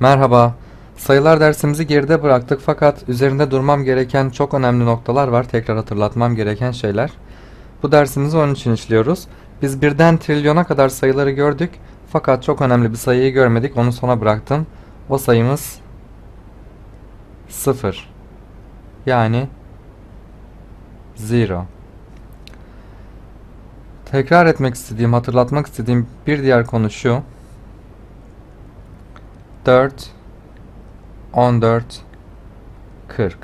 Merhaba. Sayılar dersimizi geride bıraktık fakat üzerinde durmam gereken çok önemli noktalar var. Tekrar hatırlatmam gereken şeyler. Bu dersimizi onun için işliyoruz. Biz birden trilyona kadar sayıları gördük fakat çok önemli bir sayıyı görmedik. Onu sona bıraktım. O sayımız 0. Yani 0. Tekrar etmek istediğim, hatırlatmak istediğim bir diğer konu şu. 4 14 40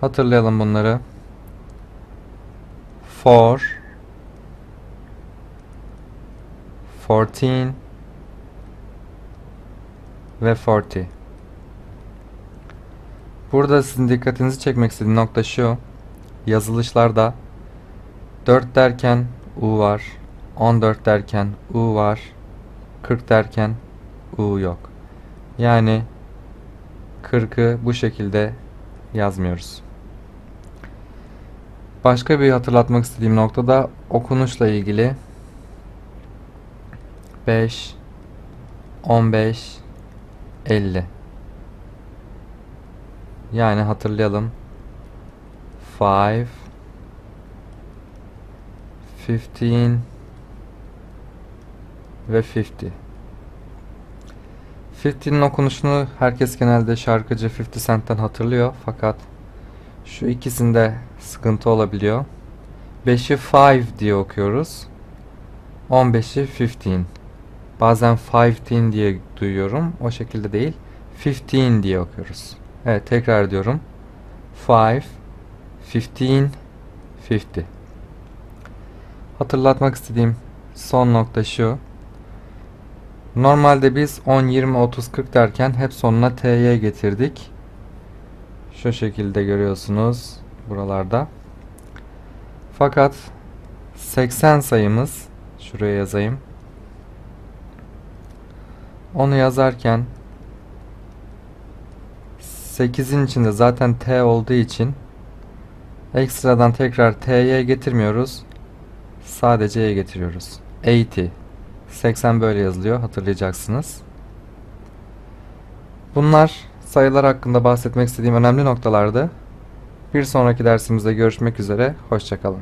Hatırlayalım bunları. 4 14 ve 40 Burada sizin dikkatinizi çekmek istediğim nokta şu. Yazılışlarda 4 derken U var. 14 derken U var. 40 derken U yok. Yani 40'ı bu şekilde yazmıyoruz. Başka bir hatırlatmak istediğim nokta da okunuşla ilgili 5 15 50 Yani hatırlayalım. 5 15 ve 50 50'nin okunuşunu herkes genelde şarkıcı 50 Cent'ten hatırlıyor fakat şu ikisinde sıkıntı olabiliyor. 5'i 5 diye okuyoruz. 15'i 15. Bazen 15 diye duyuyorum. O şekilde değil. 15 diye okuyoruz. Evet tekrar ediyorum. 5 15 50. Hatırlatmak istediğim son nokta şu. Normalde biz 10, 20, 30, 40 derken hep sonuna t'ye getirdik. Şu şekilde görüyorsunuz buralarda. Fakat 80 sayımız şuraya yazayım. Onu yazarken 8'in içinde zaten t olduğu için ekstradan tekrar t'ye getirmiyoruz. Sadece y'ye getiriyoruz. 80 80 böyle yazılıyor hatırlayacaksınız. Bunlar sayılar hakkında bahsetmek istediğim önemli noktalardı. Bir sonraki dersimizde görüşmek üzere. Hoşçakalın.